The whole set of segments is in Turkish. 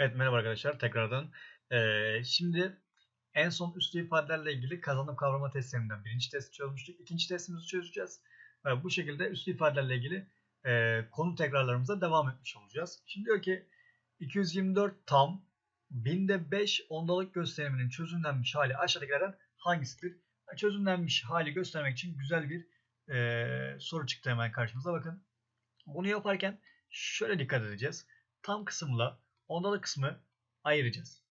Evet merhaba arkadaşlar tekrardan. Ee, şimdi en son üslü ifadelerle ilgili kazanım kavrama testlerinden birinci testi çözmüştük. İkinci testimizi çözeceğiz. Ee, bu şekilde üslü ifadelerle ilgili e, konu tekrarlarımıza devam etmiş olacağız. Şimdi diyor ki 224 tam binde 5 ondalık gösteriminin çözümlenmiş hali aşağıdakilerden hangisidir? Çözümlenmiş hali göstermek için güzel bir e, soru çıktı hemen karşımıza. Bakın bunu yaparken şöyle dikkat edeceğiz. Tam kısımla ondalık kısmı ayıracağız.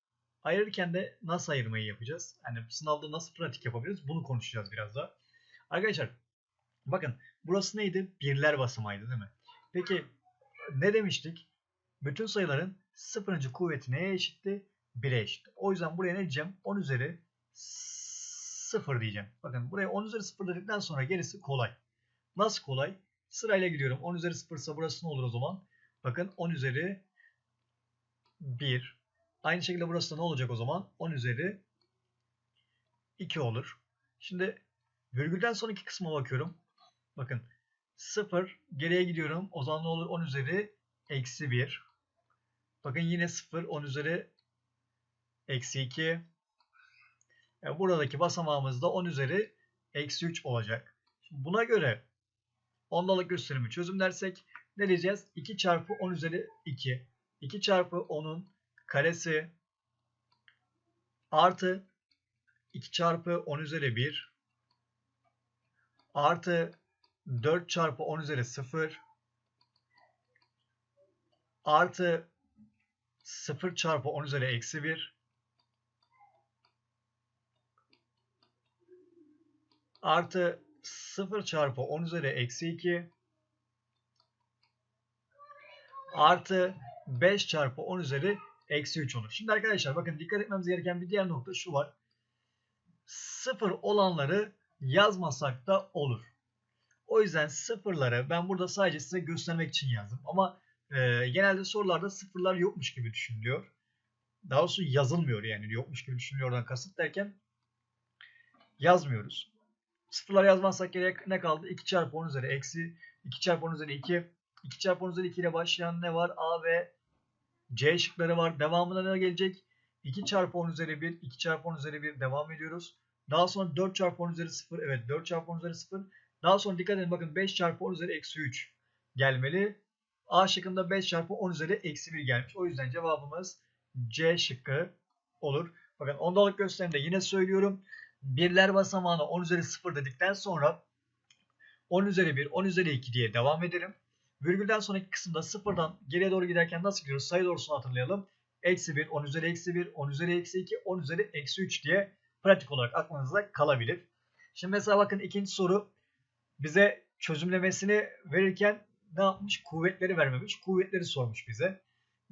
Ayırırken de nasıl ayırmayı yapacağız? Yani sınavda nasıl pratik yapabiliriz? Bunu konuşacağız biraz daha. Arkadaşlar bakın burası neydi? Birler basamağıydı değil mi? Peki ne demiştik? Bütün sayıların sıfırıncı kuvveti neye eşitti? 1'e eşit. O yüzden buraya ne diyeceğim? 10 üzeri 0 diyeceğim. Bakın buraya 10 üzeri 0 dedikten sonra gerisi kolay. Nasıl kolay? Sırayla gidiyorum. 10 üzeri 0 ise burası ne olur o zaman? Bakın 10 üzeri 1. Aynı şekilde burası da ne olacak o zaman? 10 üzeri 2 olur. Şimdi virgülden sonraki kısma bakıyorum. Bakın 0 geriye gidiyorum. O zaman ne olur? 10 üzeri eksi 1. Bakın yine 0 10 üzeri eksi 2. Yani buradaki basamağımız da 10 üzeri eksi 3 olacak. Şimdi buna göre ondalık gösterimi çözümlersek ne diyeceğiz? 2 çarpı 10 üzeri 2. 2 çarpı 10'un karesi artı 2 çarpı 10 üzeri 1 artı 4 çarpı 10 üzeri 0 artı 0 çarpı 10 üzeri eksi 1 artı 0 çarpı 10 üzeri eksi 2 artı 5 çarpı 10 üzeri eksi 3 olur. Şimdi arkadaşlar bakın dikkat etmemiz gereken bir diğer nokta şu var. 0 olanları yazmasak da olur. O yüzden sıfırları ben burada sadece size göstermek için yazdım. Ama e, genelde sorularda sıfırlar yokmuş gibi düşünülüyor. Daha doğrusu yazılmıyor yani yokmuş gibi düşünülüyor oradan kasıt derken yazmıyoruz. Sıfırlar yazmazsak gerek ne kaldı? 2 çarpı 10 üzeri eksi 2 çarpı 10 üzeri 2 2 çarpı 10 üzeri 2 ile başlayan ne var? A ve C şıkları var. Devamında ne gelecek? 2 çarpı 10 üzeri 1, 2 çarpı 10 üzeri 1 devam ediyoruz. Daha sonra 4 çarpı 10 üzeri 0. Evet 4 çarpı 10 üzeri 0. Daha sonra dikkat edin bakın 5 çarpı 10 üzeri eksi 3 gelmeli. A şıkkında 5 çarpı 10 üzeri eksi 1 gelmiş. O yüzden cevabımız C şıkkı olur. Bakın ondalık gösterimde yine söylüyorum. Birler basamağına 10 üzeri 0 dedikten sonra 10 üzeri 1, 10 üzeri 2 diye devam ederim. Virgülden sonraki kısımda sıfırdan geriye doğru giderken nasıl gidiyoruz? Sayı doğrusunu hatırlayalım. Eksi 1, 10 üzeri eksi 1, 10 üzeri eksi 2, 10 üzeri eksi 3 diye pratik olarak aklınızda kalabilir. Şimdi mesela bakın ikinci soru bize çözümlemesini verirken ne yapmış? Kuvvetleri vermemiş. Kuvvetleri sormuş bize.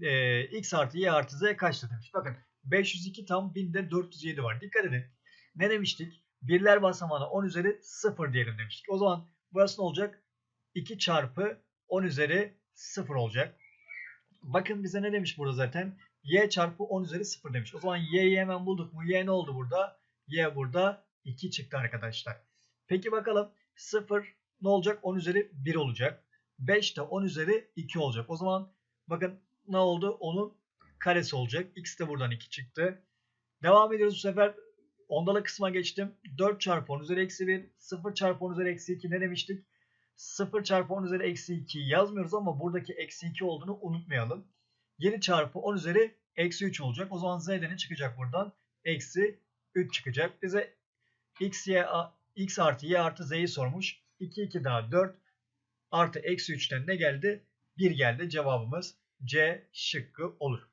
Ee, x artı y artı z kaçtır demiş. Bakın 502 tam 1000'de 407 var. Dikkat edin. Ne demiştik? Birler basamağına 10 üzeri 0 diyelim demiştik. O zaman burası ne olacak? 2 çarpı 10 üzeri 0 olacak. Bakın bize ne demiş burada zaten? y çarpı 10 üzeri 0 demiş. O zaman y'yi hemen bulduk mu? y ne oldu burada? y burada 2 çıktı arkadaşlar. Peki bakalım 0 ne olacak? 10 üzeri 1 olacak. 5 de 10 üzeri 2 olacak. O zaman bakın ne oldu? Onun karesi olacak. x de buradan 2 çıktı. Devam ediyoruz bu sefer. Ondalı kısma geçtim. 4 çarpı 10 üzeri eksi 1. 0 çarpı 10 üzeri eksi 2 ne demiştik? 0 çarpı 10 üzeri eksi 2 yazmıyoruz ama buradaki eksi 2 olduğunu unutmayalım. 7 çarpı 10 üzeri eksi 3 olacak. O zaman z'de ne çıkacak buradan? Eksi 3 çıkacak. Bize x, y, x artı y artı z'yi sormuş. 2 2 daha 4 artı eksi 3'ten ne geldi? 1 geldi. Cevabımız C şıkkı olur.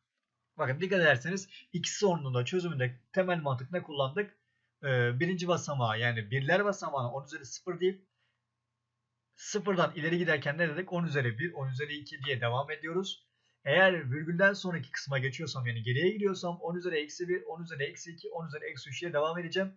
Bakın dikkat ederseniz ikisi sorunun da çözümünde temel mantık ne kullandık? Ee, birinci basamağı yani birler basamağına 10 üzeri 0 deyip sıfırdan ileri giderken ne dedik? 10 üzeri 1, 10 üzeri 2 diye devam ediyoruz. Eğer virgülden sonraki kısma geçiyorsam yani geriye gidiyorsam 10 üzeri eksi 1, 10 üzeri eksi 2, 10 üzeri eksi 3 diye devam edeceğim.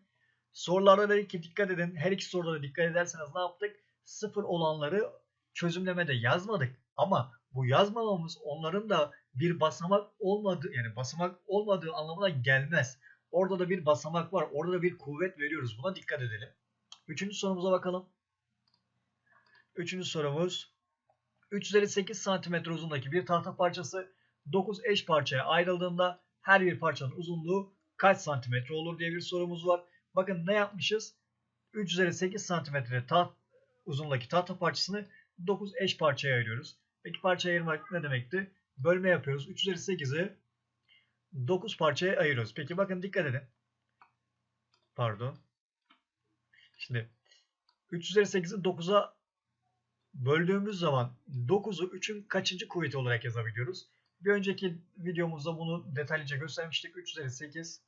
Sorularda da dikkat edin. Her iki soruda da dikkat ederseniz ne yaptık? Sıfır olanları çözümlemede yazmadık. Ama bu yazmamamız onların da bir basamak olmadığı yani basamak olmadığı anlamına gelmez. Orada da bir basamak var. Orada da bir kuvvet veriyoruz. Buna dikkat edelim. Üçüncü sorumuza bakalım. Üçüncü sorumuz 3 üzeri 8 cm uzundaki bir tahta parçası 9 eş parçaya ayrıldığında her bir parçanın uzunluğu kaç santimetre olur diye bir sorumuz var. Bakın ne yapmışız? 3 üzeri 8 santimetre taht uzunluğundaki tahta parçasını 9 eş parçaya ayırıyoruz. Peki parçaya ayırmak ne demekti? Bölme yapıyoruz. 3 üzeri 8'i 9 parçaya ayırıyoruz. Peki bakın dikkat edin. Pardon. Şimdi 3 üzeri 8'i 9'a böldüğümüz zaman 9'u 3'ün kaçıncı kuvveti olarak yazabiliyoruz? Bir önceki videomuzda bunu detaylıca göstermiştik. 3 üzeri 8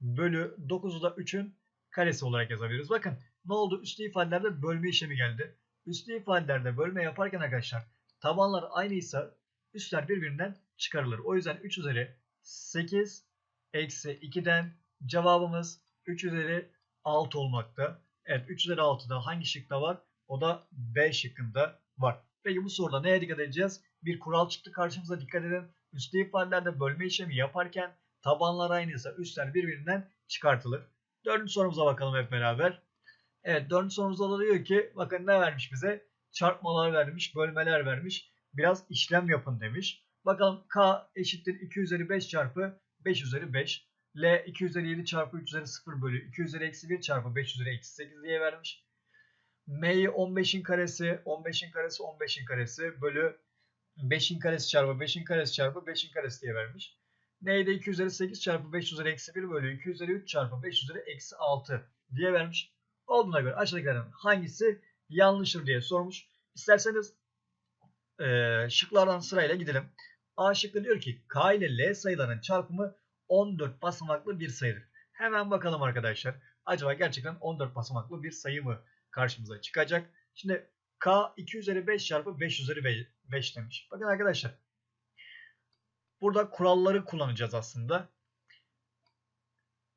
bölü 9'u da 3'ün karesi olarak yazabiliyoruz. Bakın ne oldu? Üslü ifadelerde bölme işlemi geldi. Üslü ifadelerde bölme yaparken arkadaşlar tabanlar aynıysa üstler birbirinden çıkarılır. O yüzden 3 üzeri 8 eksi 2'den cevabımız 3 üzeri 6 olmakta. Evet 3 üzeri 6'da hangi şıkta var? O da B şıkkında var. Peki bu soruda neye dikkat edeceğiz? Bir kural çıktı karşımıza dikkat edin. Üslü ifadelerde bölme işlemi yaparken tabanlar aynıysa üstler birbirinden çıkartılır. Dördüncü sorumuza bakalım hep beraber. Evet dördüncü sorumuzda da diyor ki bakın ne vermiş bize? Çarpmalar vermiş, bölmeler vermiş. Biraz işlem yapın demiş. Bakalım K eşittir 2 üzeri 5 çarpı 5 üzeri 5. L 2 üzeri 7 çarpı 3 üzeri 0 bölü 2 üzeri eksi 1 çarpı 5 üzeri eksi 8 diye vermiş. M'yi 15'in karesi, 15'in karesi, 15'in karesi bölü 5'in karesi çarpı 5'in karesi çarpı 5'in karesi diye vermiş. N'yi de 2 üzeri 8 çarpı 5 üzeri eksi 1 bölü 2 üzeri 3 çarpı 5 üzeri eksi 6 diye vermiş. Olduğuna göre aşağıdakilerden hangisi yanlıştır diye sormuş. İsterseniz e, şıklardan sırayla gidelim. A şıkkı diyor ki K ile L sayılarının çarpımı 14 basamaklı bir sayıdır. Hemen bakalım arkadaşlar. Acaba gerçekten 14 basamaklı bir sayı mı karşımıza çıkacak? Şimdi K 2 üzeri 5 çarpı 5 üzeri 5 demiş. Bakın arkadaşlar. Burada kuralları kullanacağız aslında.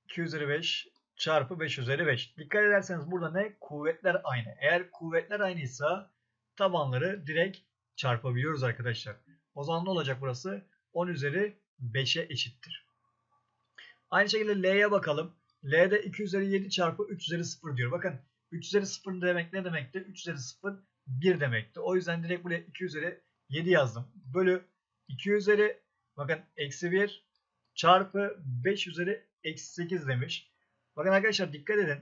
2 üzeri 5 çarpı 5 üzeri 5. Dikkat ederseniz burada ne? Kuvvetler aynı. Eğer kuvvetler aynıysa tabanları direkt çarpabiliyoruz arkadaşlar. O zaman ne olacak burası? 10 üzeri 5'e eşittir. Aynı şekilde L'ye bakalım. L'de 2 üzeri 7 çarpı 3 üzeri 0 diyor. Bakın 3 üzeri 0 demek ne demekti? 3 üzeri 0 1 demekti. O yüzden direkt buraya 2 üzeri 7 yazdım. Bölü 2 üzeri bakın eksi 1 çarpı 5 üzeri eksi 8 demiş. Bakın arkadaşlar dikkat edin.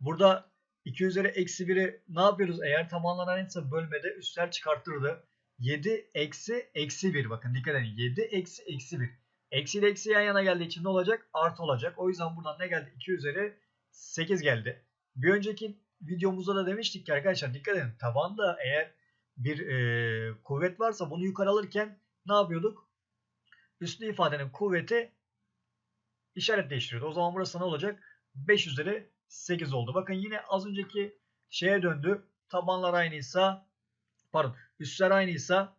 Burada 2 üzeri eksi 1'i ne yapıyoruz? Eğer tabanlar aynıysa bölmede üstler çıkartırdı. 7 eksi eksi 1 bakın dikkat edin. 7 eksi eksi 1. Eksi ile eksi yan yana geldiği için ne olacak? Artı olacak. O yüzden buradan ne geldi? 2 üzeri 8 geldi. Bir önceki videomuzda da demiştik ki arkadaşlar dikkat edin. Tabanda eğer bir e, kuvvet varsa bunu yukarı alırken ne yapıyorduk? Üslü ifadenin kuvveti işaret değiştiriyordu. O zaman burası ne olacak? 5 üzeri 8 oldu. Bakın yine az önceki şeye döndü. Tabanlar aynıysa pardon üstler aynıysa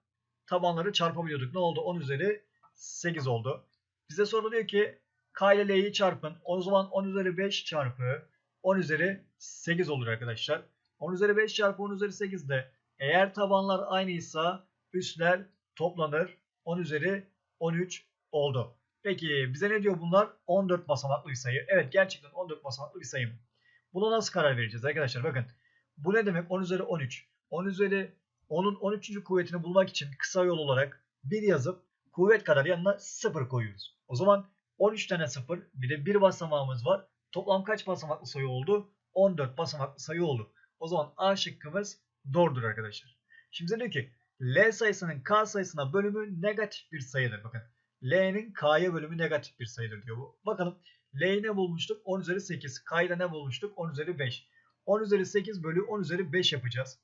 tabanları çarpabiliyorduk. Ne oldu? 10 üzeri 8 oldu. Bize soruluyor ki K ile L'yi çarpın. O zaman 10 üzeri 5 çarpı 10 üzeri 8 olur arkadaşlar. 10 üzeri 5 çarpı 10 üzeri 8 de eğer tabanlar aynıysa üstler toplanır. 10 üzeri 13 oldu. Peki bize ne diyor bunlar? 14 basamaklı bir sayı. Evet gerçekten 14 basamaklı bir sayı mı? Buna nasıl karar vereceğiz arkadaşlar? Bakın bu ne demek? 10 üzeri 13. 10 üzeri 10'un 13. kuvvetini bulmak için kısa yol olarak 1 yazıp kuvvet kadar yanına 0 koyuyoruz. O zaman 13 tane 0 bir de 1 basamağımız var. Toplam kaç basamaklı sayı oldu? 14 basamaklı sayı oldu. O zaman A şıkkımız doğrudur arkadaşlar. Şimdi diyor ki L sayısının K sayısına bölümü negatif bir sayıdır. Bakın L'nin K'ya bölümü negatif bir sayıdır diyor bu. Bakalım L'yi ne bulmuştuk? 10 üzeri 8. K'yla ne bulmuştuk? 10 üzeri 5. 10 üzeri 8 bölü 10 üzeri 5 yapacağız.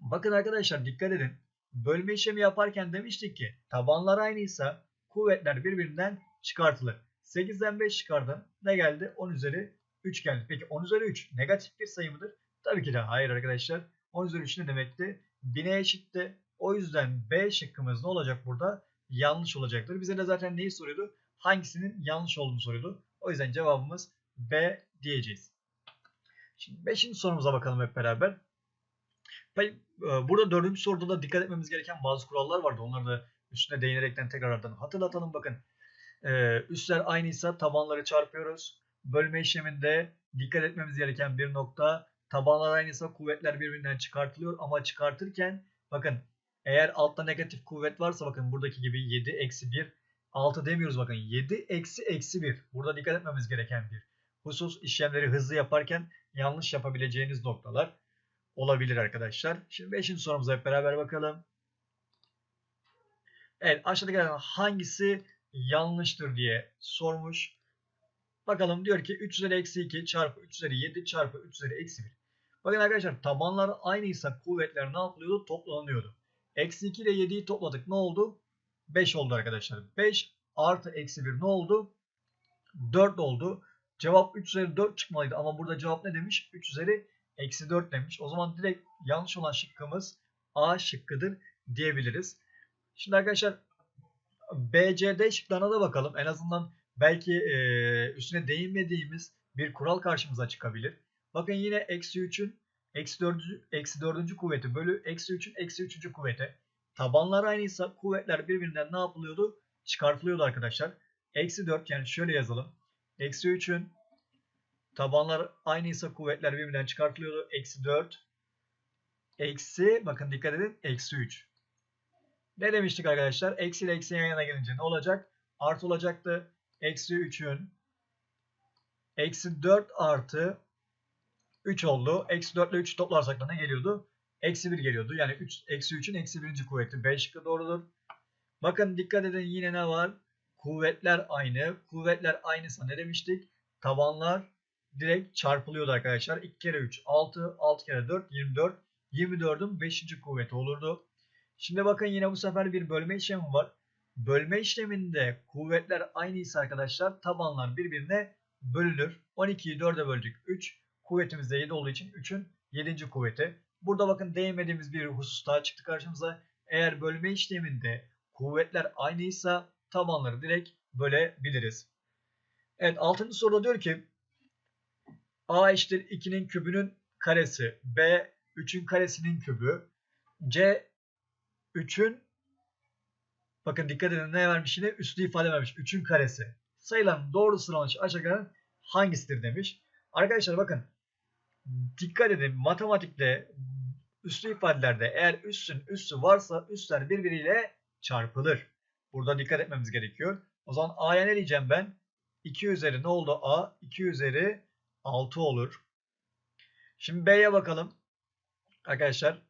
Bakın arkadaşlar dikkat edin. Bölme işlemi yaparken demiştik ki tabanlar aynıysa kuvvetler birbirinden çıkartılır. 8'den 5 çıkardım. Ne geldi? 10 üzeri 3 geldi. Peki 10 üzeri 3 negatif bir sayı mıdır? Tabii ki de hayır arkadaşlar. 10 üzeri 3 ne demekti? 1000'e eşitti. O yüzden B şıkkımız ne olacak burada? Yanlış olacaktır. Bize de zaten neyi soruyordu? Hangisinin yanlış olduğunu soruyordu. O yüzden cevabımız B diyeceğiz. Şimdi 5. sorumuza bakalım hep beraber. Burada dördüncü soruda da dikkat etmemiz gereken bazı kurallar vardı. Onları da üstüne değinerekten tekrardan hatırlatalım. Bakın üstler aynıysa tabanları çarpıyoruz. Bölme işleminde dikkat etmemiz gereken bir nokta tabanlar aynıysa kuvvetler birbirinden çıkartılıyor ama çıkartırken bakın Eğer altta negatif kuvvet varsa bakın buradaki gibi 7 eksi 1 6 demiyoruz bakın 7 eksi eksi 1. Burada dikkat etmemiz gereken bir husus işlemleri hızlı yaparken yanlış yapabileceğiniz noktalar olabilir arkadaşlar. Şimdi 5. sorumuza hep beraber bakalım. Evet aşağıdakilerden hangisi yanlıştır diye sormuş. Bakalım diyor ki 3 üzeri eksi 2 çarpı 3 üzeri 7 çarpı 3 üzeri eksi 1. Bakın arkadaşlar tabanlar aynıysa kuvvetler ne yapılıyordu? Toplanıyordu. Eksi 2 ile 7'yi topladık. Ne oldu? 5 oldu arkadaşlar. 5 artı eksi 1 ne oldu? 4 oldu. Cevap 3 üzeri 4 çıkmalıydı. Ama burada cevap ne demiş? 3 üzeri eksi 4 demiş. O zaman direkt yanlış olan şıkkımız A şıkkıdır diyebiliriz. Şimdi arkadaşlar B, C, D şıklarına da bakalım. En azından belki e, üstüne değinmediğimiz bir kural karşımıza çıkabilir. Bakın yine eksi 3'ün eksi 4. eksi 4. kuvveti bölü eksi 3'ün eksi 3. kuvveti. Tabanlar aynıysa kuvvetler birbirinden ne yapılıyordu? Çıkartılıyordu arkadaşlar. Eksi 4 yani şöyle yazalım. Eksi 3'ün tabanlar aynıysa kuvvetler birbirinden çıkartılıyordu. Eksi 4 eksi bakın dikkat edin eksi 3. Ne demiştik arkadaşlar? Eksi ile eksi yan yana gelince ne olacak? Artı olacaktı. Eksi 3'ün eksi 4 artı 3 oldu. Eksi 4 ile 3 toplarsak da ne geliyordu? Eksi 1 geliyordu. Yani 3, eksi 3'ün eksi 1. kuvveti 5 şıkkı doğrudur. Bakın dikkat edin yine ne var? Kuvvetler aynı. Kuvvetler aynıysa ne demiştik? Tabanlar direkt çarpılıyordu arkadaşlar. 2 kere 3 6, 6 kere 4 24. 24'ün 5. kuvveti olurdu. Şimdi bakın yine bu sefer bir bölme işlemi var. Bölme işleminde kuvvetler aynıysa arkadaşlar tabanlar birbirine bölünür. 12'yi 4'e böldük 3. Kuvvetimiz de 7 olduğu için 3'ün 7. kuvveti. Burada bakın değinmediğimiz bir husus daha çıktı karşımıza. Eğer bölme işleminde kuvvetler aynıysa tabanları direkt bölebiliriz. Evet 6. soruda diyor ki A eşittir 2'nin kübünün karesi. B 3'ün karesinin kübü. C 3'ün bakın dikkat edin ne vermiş yine üslü ifade vermiş. 3'ün karesi. Sayılan doğru sıralanış aşağıdakilerden hangisidir demiş. Arkadaşlar bakın dikkat edin matematikte üslü ifadelerde eğer üssün üssü varsa üsler birbiriyle çarpılır. Burada dikkat etmemiz gerekiyor. O zaman A'ya ne diyeceğim ben? 2 üzeri ne oldu A? 2 üzeri 6 olur. Şimdi B'ye bakalım. Arkadaşlar.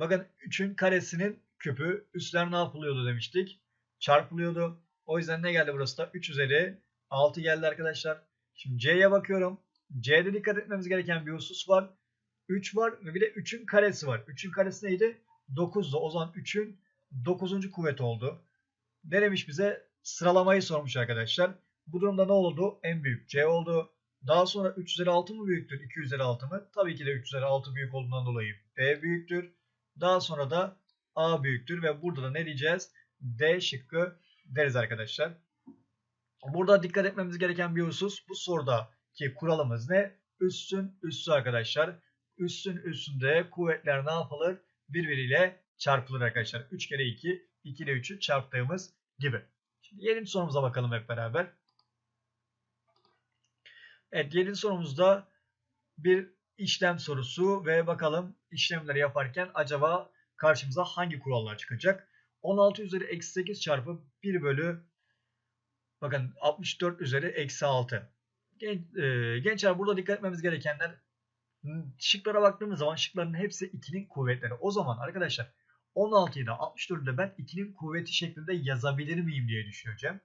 Bakın 3'ün karesinin küpü üstler ne yapılıyordu demiştik. Çarpılıyordu. O yüzden ne geldi burası da? 3 üzeri 6 geldi arkadaşlar. Şimdi C'ye bakıyorum. C'de dikkat etmemiz gereken bir husus var. 3 var ve bir de 3'ün karesi var. 3'ün karesi neydi? 9'du. O zaman 3'ün 9. kuvveti oldu. Ne demiş bize? Sıralamayı sormuş arkadaşlar. Bu durumda ne oldu? En büyük C oldu. Daha sonra 3 üzeri 6 mı büyüktür? 2 üzeri 6 mı? Tabii ki de 3 üzeri 6 büyük olduğundan dolayı B büyüktür. Daha sonra da A büyüktür ve burada da ne diyeceğiz? D şıkkı deriz arkadaşlar. Burada dikkat etmemiz gereken bir husus bu sorudaki kuralımız ne? Üssün üssü arkadaşlar. Üssün üssünde kuvvetler ne yapılır? Birbiriyle çarpılır arkadaşlar. 3 kere 2, 2 ile 3'ü çarptığımız gibi. Şimdi 7. sorumuza bakalım hep beraber. Evet 7. sorumuzda bir işlem sorusu ve bakalım işlemleri yaparken acaba karşımıza hangi kurallar çıkacak? 16 üzeri eksi 8 çarpı 1 bölü bakın 64 üzeri eksi 6. Gen, e, gençler burada dikkat etmemiz gerekenler şıklara baktığımız zaman şıkların hepsi 2'nin kuvvetleri. O zaman arkadaşlar 16'yı da 64'ü de ben 2'nin kuvveti şeklinde yazabilir miyim diye düşüneceğim.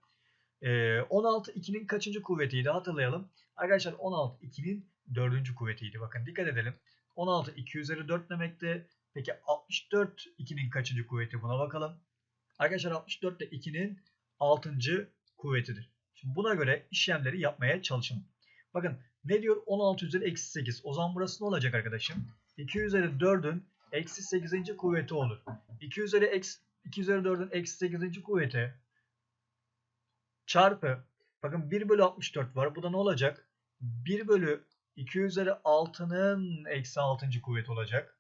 Ee, 16 2'nin kaçıncı kuvvetiydi hatırlayalım. Arkadaşlar 16 2'nin 4. kuvvetiydi. Bakın dikkat edelim. 16 2 üzeri 4 demekti. Peki 64 2'nin kaçıncı kuvveti buna bakalım. Arkadaşlar 64 de 2'nin 6. kuvvetidir. Şimdi buna göre işlemleri yapmaya çalışalım. Bakın ne diyor? 16 üzeri eksi 8. O zaman burası ne olacak arkadaşım? 2 üzeri 4'ün eksi 8. kuvveti olur. 2 üzeri eksi 2 üzeri 4'ün eksi 8. kuvveti çarpı bakın 1 bölü 64 var. Bu da ne olacak? 1 bölü 2 üzeri 6'nın eksi 6. kuvveti olacak.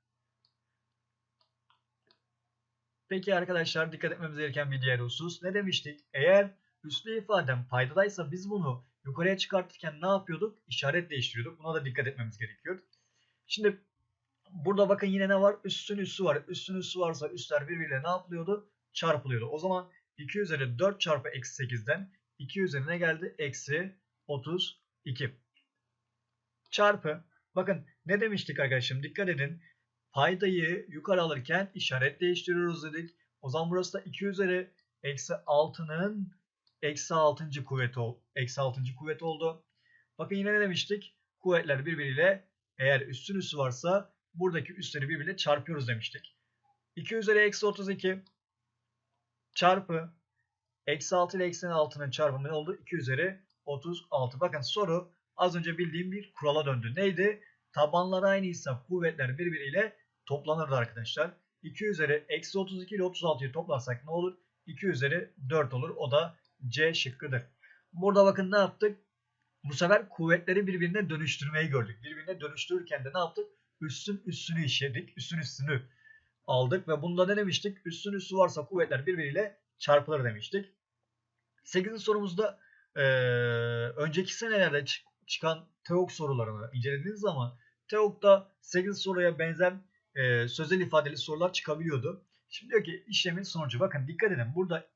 Peki arkadaşlar dikkat etmemiz gereken bir diğer husus. Ne demiştik? Eğer üslü ifadem paydadaysa biz bunu yukarıya çıkartırken ne yapıyorduk? İşaret değiştiriyorduk. Buna da dikkat etmemiz gerekiyor. Şimdi Burada bakın yine ne var? Üstün üssü var. Üstün üssü varsa üstler birbiriyle ne yapılıyordu? Çarpılıyordu. O zaman 2 üzeri 4 çarpı eksi 8'den 2 üzerine geldi? Eksi 32. Çarpı. Bakın ne demiştik arkadaşım? Dikkat edin. Paydayı yukarı alırken işaret değiştiriyoruz dedik. O zaman burası da 2 üzeri eksi 6'nın eksi 6. kuvveti, eksi 6. kuvvet oldu. Bakın yine ne demiştik? Kuvvetler birbiriyle eğer üstün üssü varsa buradaki üstleri birbiriyle çarpıyoruz demiştik. 2 üzeri eksi 32 çarpı eksi 6 ile eksi 6'nın çarpımı ne oldu? 2 üzeri 36. Bakın soru az önce bildiğim bir kurala döndü. Neydi? Tabanlar aynıysa kuvvetler birbiriyle toplanırdı arkadaşlar. 2 üzeri eksi 32 ile 36'yı toplarsak ne olur? 2 üzeri 4 olur. O da C şıkkıdır. Burada bakın ne yaptık? Bu sefer kuvvetleri birbirine dönüştürmeyi gördük. Birbirine dönüştürürken de ne yaptık? Üstün üstünü işledik. Üstün üstünü aldık ve bunda ne demiştik? Üstün üstü varsa kuvvetler birbiriyle çarpılır demiştik. 8. sorumuzda e, önceki senelerde çıkan TEOK sorularını incelediğiniz zaman TEOK'ta 8 soruya benzer e, sözel ifadeli sorular çıkabiliyordu. Şimdi diyor ki işlemin sonucu. Bakın dikkat edin burada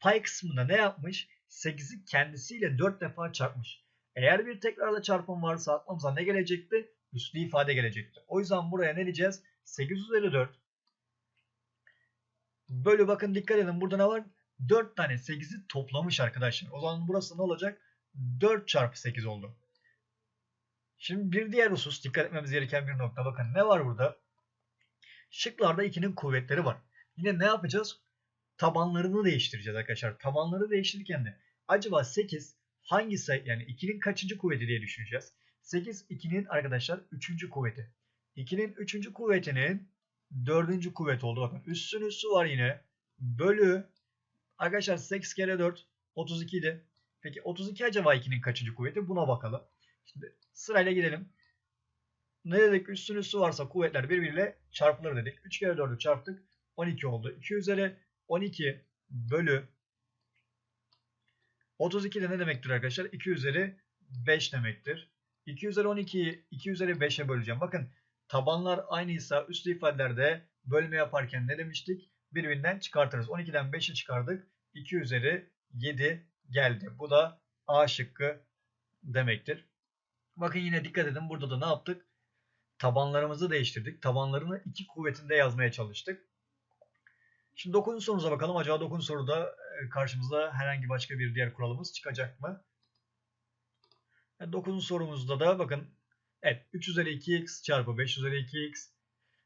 pay kısmında ne yapmış? 8'i kendisiyle 4 defa çarpmış. Eğer bir tekrarla çarpım varsa aklımıza ne gelecekti? Üslü ifade gelecekti. O yüzden buraya ne diyeceğiz? 8 üzeri 4 bölü bakın dikkat edin burada ne var? 4 tane 8'i toplamış arkadaşlar. O zaman burası ne olacak? 4 çarpı 8 oldu. Şimdi bir diğer husus dikkat etmemiz gereken bir nokta. Bakın ne var burada? Şıklarda 2'nin kuvvetleri var. Yine ne yapacağız? Tabanlarını değiştireceğiz arkadaşlar. Tabanları değiştirirken de acaba 8 hangi sayı yani 2'nin kaçıncı kuvveti diye düşüneceğiz. 8 2'nin arkadaşlar 3. kuvveti. 2'nin 3. kuvvetinin 4. kuvvet oldu. Bakın üstün üssü var yine. Bölü arkadaşlar 8 kere 4 32 idi. Peki 32 acaba 2'nin kaçıncı kuvveti? Buna bakalım. Şimdi sırayla gidelim. Ne dedik? Üstün üssü varsa kuvvetler birbiriyle çarpılır dedik. 3 kere 4'ü çarptık. 12 oldu. 2 üzeri 12 bölü 32 de ne demektir arkadaşlar? 2 üzeri 5 demektir. 2 üzeri 12'yi 2 üzeri 5'e böleceğim. Bakın tabanlar aynıysa üslü ifadelerde bölme yaparken ne demiştik? Birbirinden çıkartırız. 12'den 5'i çıkardık. 2 üzeri 7 geldi. Bu da A şıkkı demektir. Bakın yine dikkat edin burada da ne yaptık? Tabanlarımızı değiştirdik. Tabanlarını iki kuvvetinde yazmaya çalıştık. Şimdi 9. sorumuza bakalım. Acaba 9. soruda karşımıza herhangi başka bir diğer kuralımız çıkacak mı? 9. sorumuzda da bakın evet 3 üzeri 2x çarpı 5 üzeri 2x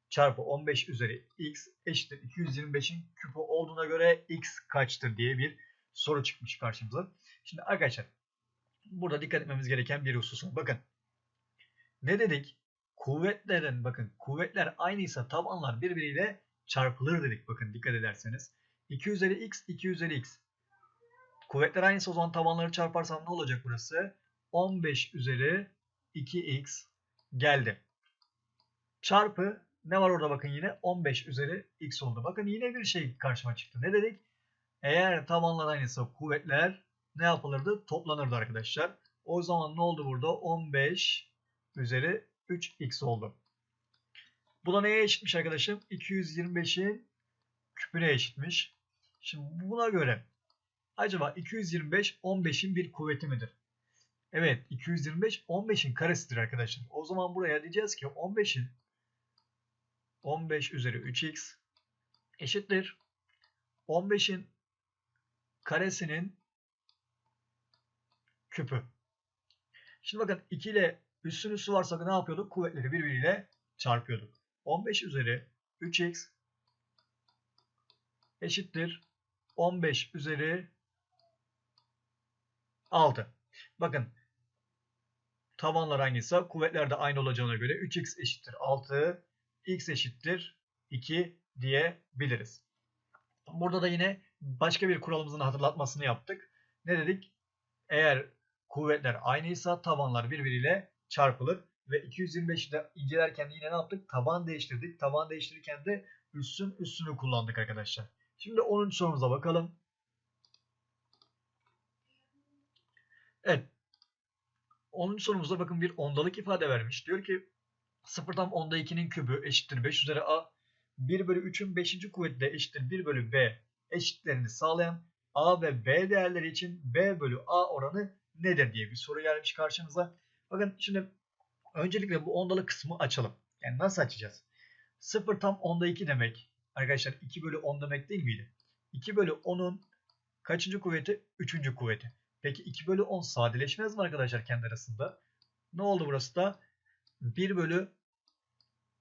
çarpı 15 üzeri x eşittir 225'in küpü olduğuna göre x kaçtır diye bir soru çıkmış karşımıza. Şimdi arkadaşlar burada dikkat etmemiz gereken bir husus var. Bakın ne dedik? Kuvvetlerin bakın kuvvetler aynıysa tabanlar birbiriyle çarpılır dedik. Bakın dikkat ederseniz. 2 üzeri x 2 üzeri x. Kuvvetler aynıysa o zaman tabanları çarparsam ne olacak burası? 15 üzeri 2x geldi. Çarpı ne var orada bakın yine 15 üzeri x oldu. Bakın yine bir şey karşıma çıktı. Ne dedik? Eğer tabanlar aynıysa kuvvetler ne yapılırdı? Toplanırdı arkadaşlar. O zaman ne oldu burada? 15 üzeri 3x oldu. Bu da neye eşitmiş arkadaşım? 225'in küpüne eşitmiş. Şimdi buna göre acaba 225 15'in bir kuvveti midir? Evet 225 15'in karesidir arkadaşlar. O zaman buraya diyeceğiz ki 15'in 15 üzeri 3x eşittir. 15'in karesinin küpü. Şimdi bakın 2 ile üstün üstü varsa ne yapıyorduk? Kuvvetleri birbiriyle çarpıyorduk. 15 üzeri 3x eşittir 15 üzeri 6. Bakın tabanlar aynıysa kuvvetler de aynı olacağına göre 3x eşittir 6, x eşittir 2 diyebiliriz. Burada da yine başka bir kuralımızın hatırlatmasını yaptık. Ne dedik? Eğer kuvvetler aynıysa tabanlar birbiriyle çarpılır. Ve 225'i de incelerken yine ne yaptık? Taban değiştirdik. Taban değiştirirken de üstün üstünü kullandık arkadaşlar. Şimdi 10. sorumuza bakalım. Evet. 10. sorumuzda bakın bir ondalık ifade vermiş. Diyor ki 0 tam 10'da 2'nin kübü eşittir 5 üzeri a. 1 bölü 3'ün 5. kuvveti de eşittir 1 bölü b eşitlerini sağlayan a ve b değerleri için b bölü a oranı nedir diye bir soru gelmiş karşımıza. Bakın şimdi öncelikle bu ondalı kısmı açalım. Yani nasıl açacağız? 0 tam 10'da 2 demek. Arkadaşlar 2 bölü 10 demek değil miydi? 2 bölü 10'un kaçıncı kuvveti? 3. kuvveti. Peki 2 bölü 10 sadeleşmez mi arkadaşlar kendi arasında? Ne oldu burası da? 1 bölü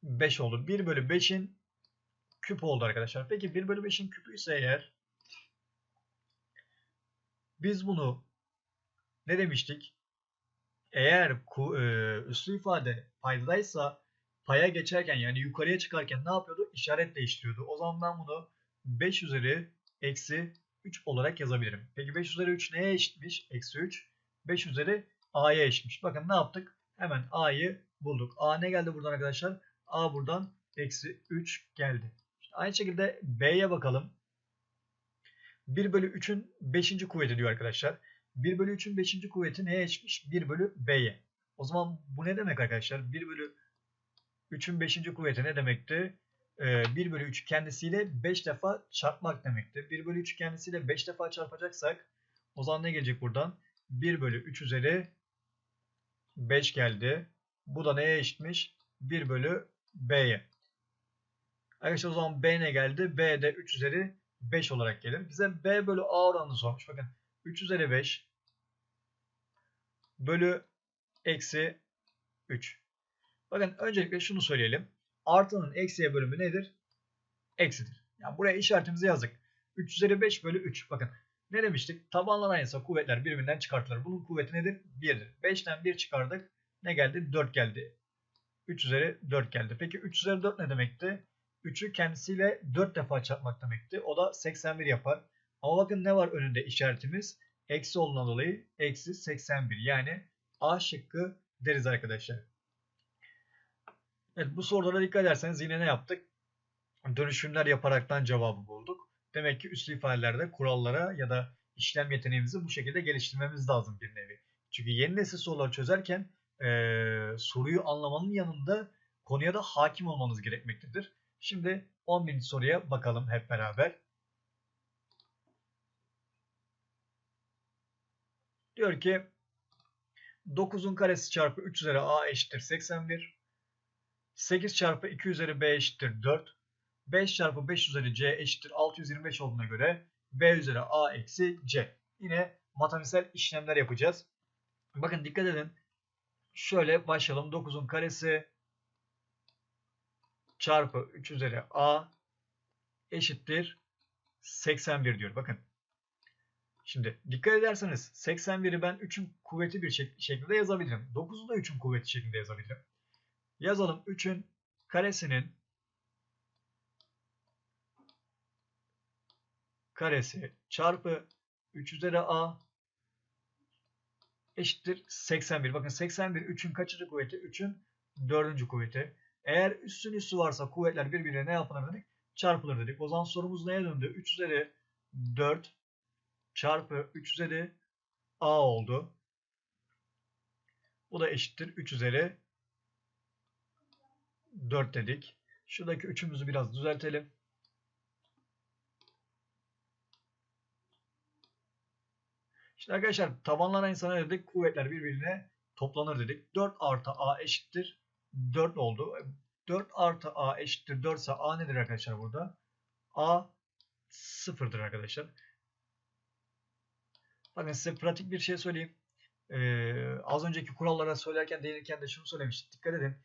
5 oldu. 1 bölü 5'in küp oldu arkadaşlar. Peki 1 bölü 5'in küpü ise eğer biz bunu ne demiştik? Eğer e, üslü ifade paydadaysa paya geçerken yani yukarıya çıkarken ne yapıyordu? İşaret değiştiriyordu. O zaman ben bunu 5 üzeri eksi 3 olarak yazabilirim. Peki 5 üzeri 3 neye eşitmiş? Eksi 3. 5 üzeri a'ya eşitmiş. Bakın ne yaptık? Hemen a'yı bulduk. a ne geldi buradan arkadaşlar? a buradan eksi 3 geldi. Aynı şekilde b'ye bakalım. 1 bölü 3'ün 5. kuvveti diyor arkadaşlar. 1 bölü 3'ün 5. kuvveti neye eşitmiş? 1 bölü b'ye. O zaman bu ne demek arkadaşlar? 1 bölü 3'ün 5. kuvveti ne demekti? 1 bölü 3 kendisiyle 5 defa çarpmak demekti. 1 bölü 3 kendisiyle 5 defa çarpacaksak o zaman ne gelecek buradan? 1 bölü 3 üzeri 5 geldi. Bu da neye eşitmiş? 1 bölü b'ye. Arkadaşlar o zaman b ne geldi? b de 3 üzeri 5 olarak gelir. Bize b bölü a oranını sormuş. Bakın 3 üzeri 5 bölü eksi 3. Bakın öncelikle şunu söyleyelim. Artının eksiye bölümü nedir? Eksidir. Yani buraya işaretimizi yazdık. 3 üzeri 5 bölü 3. Bakın ne demiştik? Tabanlar aynıysa kuvvetler birbirinden çıkartılır. Bunun kuvveti nedir? 1'dir. 5'ten 1 çıkardık. Ne geldi? 4 geldi. 3 üzeri 4 geldi. Peki 3 üzeri 4 ne demekti? 3'ü kendisiyle 4 defa çarpmak demekti. O da 81 yapar. Ama bakın ne var önünde işaretimiz? Eksi olduğundan dolayı eksi 81. Yani A şıkkı deriz arkadaşlar. Evet bu sorulara dikkat ederseniz yine ne yaptık? Dönüşümler yaparaktan cevabı bulduk. Demek ki üslü ifadelerde kurallara ya da işlem yeteneğimizi bu şekilde geliştirmemiz lazım bir nevi. Çünkü yeni nesil soruları çözerken e, soruyu anlamanın yanında konuya da hakim olmanız gerekmektedir. Şimdi 11. soruya bakalım hep beraber. Diyor ki 9'un karesi çarpı 3 üzeri a eşittir 81. 8 çarpı 2 üzeri b eşittir 4. 5 çarpı 5 üzeri c eşittir 625 olduğuna göre b üzeri a eksi c. Yine matematiksel işlemler yapacağız. Bakın dikkat edin. Şöyle başlayalım. 9'un karesi çarpı 3 üzeri a eşittir 81 diyor. Bakın. Şimdi dikkat ederseniz 81'i ben 3'ün kuvveti bir şekilde yazabilirim. 9'u da 3'ün kuvveti şeklinde yazabilirim. Yazalım 3'ün karesinin karesi çarpı 3 üzeri a eşittir 81. Bakın 81 3'ün kaçıncı kuvveti? 3'ün 4. kuvveti. Eğer üstün üstü varsa kuvvetler birbirine ne yapılır dedik? Çarpılır dedik. O zaman sorumuz neye döndü? 3 üzeri 4 çarpı 3 üzeri a oldu. Bu da eşittir 3 üzeri 4 dedik. Şuradaki 3'ümüzü biraz düzeltelim. İşte arkadaşlar tabanlanan insana dedik kuvvetler birbirine toplanır dedik. 4 artı a eşittir 4 oldu. 4 artı a eşittir 4 ise a nedir arkadaşlar burada? a sıfırdır arkadaşlar. Bakın size pratik bir şey söyleyeyim. Ee, az önceki kurallara söylerken değinirken de şunu söylemiştik. Dikkat edin.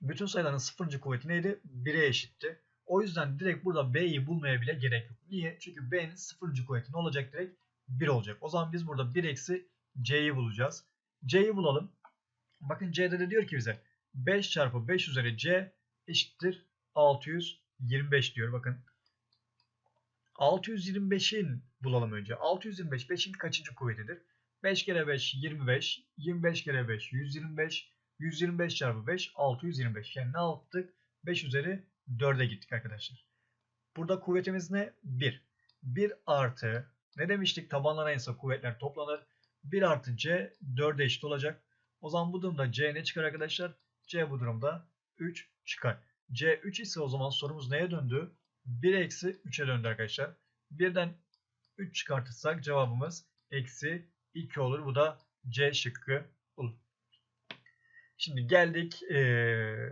Bütün sayıların sıfırıncı kuvveti neydi? 1'e eşitti. O yüzden direkt burada b'yi bulmaya bile gerek yok. Niye? Çünkü b'nin sıfırıncı kuvveti ne olacak direkt? 1 olacak. O zaman biz burada 1 eksi c'yi bulacağız. c'yi bulalım. Bakın c'de de diyor ki bize 5 çarpı 5 üzeri c eşittir 625 diyor. Bakın 625'in bulalım önce. 625 5'in kaçıncı kuvvetidir? 5 kere 5 25. 25 kere 5 125. 125 çarpı 5 625. Yani ne yaptık? 5 üzeri 4'e gittik arkadaşlar. Burada kuvvetimiz ne? 1. 1 artı ne demiştik? Tabanlara ise kuvvetler toplanır. 1 artı c 4'e eşit olacak. O zaman bu durumda c ne çıkar arkadaşlar? C bu durumda 3 çıkar. C 3 ise o zaman sorumuz neye döndü? 1 eksi 3'e döndü arkadaşlar. Birden 3 çıkartırsak cevabımız eksi 2 olur. Bu da C şıkkı olur. Şimdi geldik ee,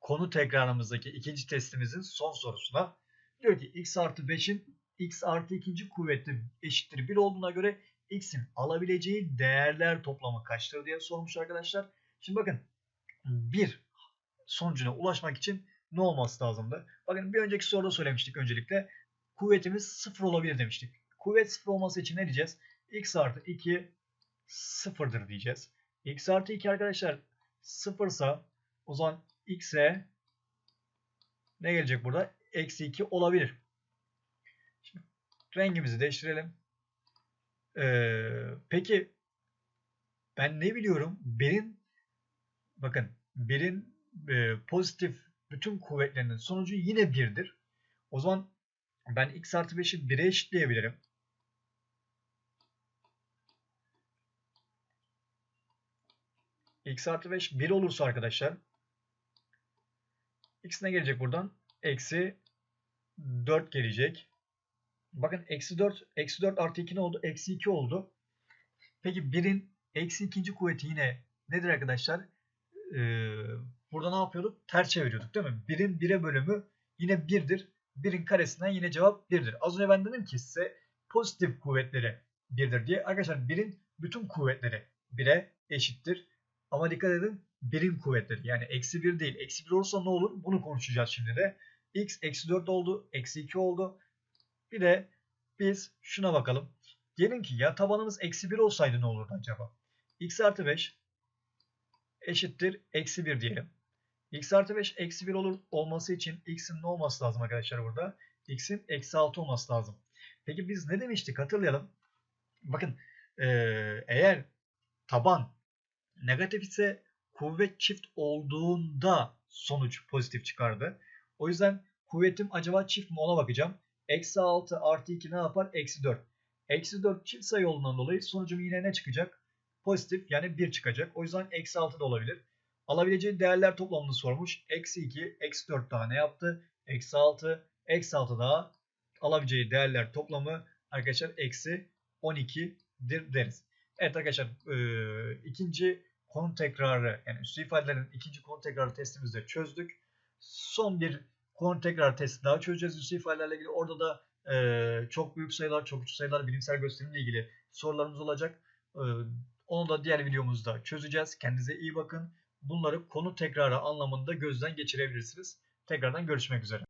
konu tekrarımızdaki ikinci testimizin son sorusuna. Diyor ki x artı 5'in x artı ikinci kuvveti eşittir 1 olduğuna göre x'in alabileceği değerler toplamı kaçtır diye sormuş arkadaşlar. Şimdi bakın 1 sonucuna ulaşmak için ne olması lazımdı? Bakın bir önceki soruda söylemiştik öncelikle. Kuvvetimiz 0 olabilir demiştik. Kuvvet 0 olması için ne diyeceğiz? x artı 2 sıfırdır diyeceğiz. x artı 2 arkadaşlar sıfırsa o zaman x'e ne gelecek burada? Eksi 2 olabilir. Şimdi rengimizi değiştirelim. Ee, peki ben ne biliyorum? Birin bakın birin e, pozitif bütün kuvvetlerinin sonucu yine 1'dir. O zaman ben x artı 5'i 1'e eşitleyebilirim. x artı 5 1 olursa arkadaşlar x ne gelecek buradan? Eksi 4 gelecek. Bakın eksi 4, eksi 4 artı 2 ne oldu? Eksi 2 oldu. Peki 1'in eksi ikinci kuvveti yine nedir arkadaşlar? Ee, burada ne yapıyorduk? Ters çeviriyorduk değil mi? 1'in 1'e bölümü yine 1'dir. 1'in karesinden yine cevap 1'dir. Az önce ben dedim ki size pozitif kuvvetleri 1'dir diye. Arkadaşlar 1'in bütün kuvvetleri 1'e eşittir. Ama dikkat edin birim kuvvetleri yani eksi 1 değil. Eksi 1 olursa ne olur? Bunu konuşacağız şimdi de. x eksi 4 oldu. Eksi 2 oldu. Bir de biz şuna bakalım. Diyelim ki ya tabanımız eksi 1 olsaydı ne olurdu acaba? x artı 5 eşittir eksi 1 diyelim. x artı 5 eksi 1 olur olması için x'in ne olması lazım arkadaşlar burada? x'in eksi 6 olması lazım. Peki biz ne demiştik hatırlayalım. Bakın eğer taban negatif ise kuvvet çift olduğunda sonuç pozitif çıkardı. O yüzden kuvvetim acaba çift mi ona bakacağım. Eksi 6 artı 2 ne yapar? Eksi 4. Eksi 4 çift sayı olduğundan dolayı sonucum yine ne çıkacak? Pozitif yani 1 çıkacak. O yüzden eksi 6 da olabilir. Alabileceği değerler toplamını sormuş. Eksi 2, eksi 4 daha ne yaptı? Eksi 6, eksi 6 daha alabileceği değerler toplamı arkadaşlar eksi 12'dir deriz. Evet arkadaşlar e, ikinci konu tekrarı yani üstü ifadelerin ikinci konu tekrarı testimizde çözdük. Son bir konu tekrar testi daha çözeceğiz üstü ifadelerle ilgili. Orada da e, çok büyük sayılar, çok küçük sayılar, bilimsel gösterimle ilgili sorularımız olacak. E, onu da diğer videomuzda çözeceğiz. Kendinize iyi bakın. Bunları konu tekrarı anlamında gözden geçirebilirsiniz. Tekrardan görüşmek üzere.